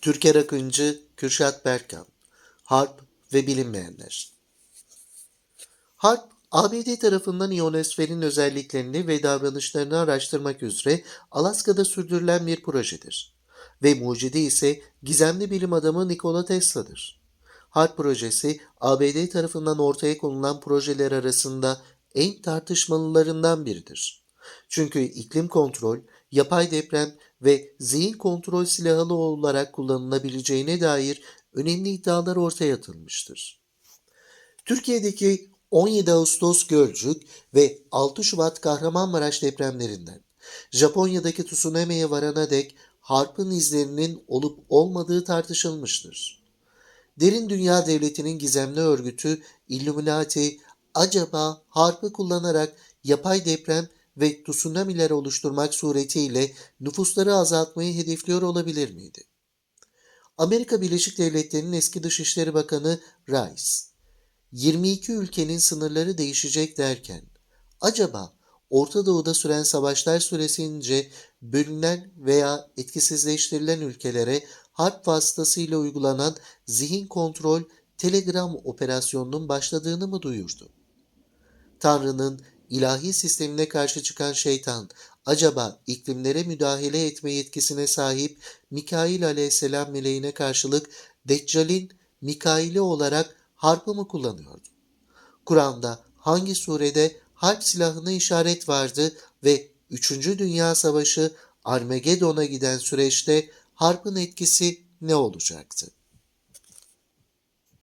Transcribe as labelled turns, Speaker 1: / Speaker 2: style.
Speaker 1: Türker Akıncı, Kürşat Berkan, Harp ve Bilinmeyenler. Harp, ABD tarafından ionosferin özelliklerini ve davranışlarını araştırmak üzere Alaska'da sürdürülen bir projedir. Ve mucidi ise gizemli bilim adamı Nikola Tesla'dır. HARP projesi, ABD tarafından ortaya konulan projeler arasında en tartışmalılarından biridir. Çünkü iklim kontrol, yapay deprem ve zihin kontrol silahı olarak kullanılabileceğine dair önemli iddialar ortaya atılmıştır. Türkiye'deki 17 Ağustos Gölcük ve 6 Şubat Kahramanmaraş depremlerinden Japonya'daki tsunami'ye varana dek harpın izlerinin olup olmadığı tartışılmıştır. Derin Dünya Devleti'nin gizemli örgütü Illuminati acaba harpı kullanarak yapay deprem ve tsunami'ler oluşturmak suretiyle nüfusları azaltmayı hedefliyor olabilir miydi? Amerika Birleşik Devletleri'nin eski Dışişleri Bakanı Rice, 22 ülkenin sınırları değişecek derken, acaba Orta Doğu'da süren savaşlar süresince bölünen veya etkisizleştirilen ülkelere harp vasıtasıyla uygulanan zihin kontrol telegram operasyonunun başladığını mı duyurdu? Tanrı'nın ilahi sistemine karşı çıkan şeytan acaba iklimlere müdahale etme yetkisine sahip Mikail aleyhisselam meleğine karşılık Deccal'in Mikail'i olarak harpı mı kullanıyordu? Kur'an'da hangi surede harp silahına işaret vardı ve 3. Dünya Savaşı Armagedon'a giden süreçte harpın etkisi ne olacaktı?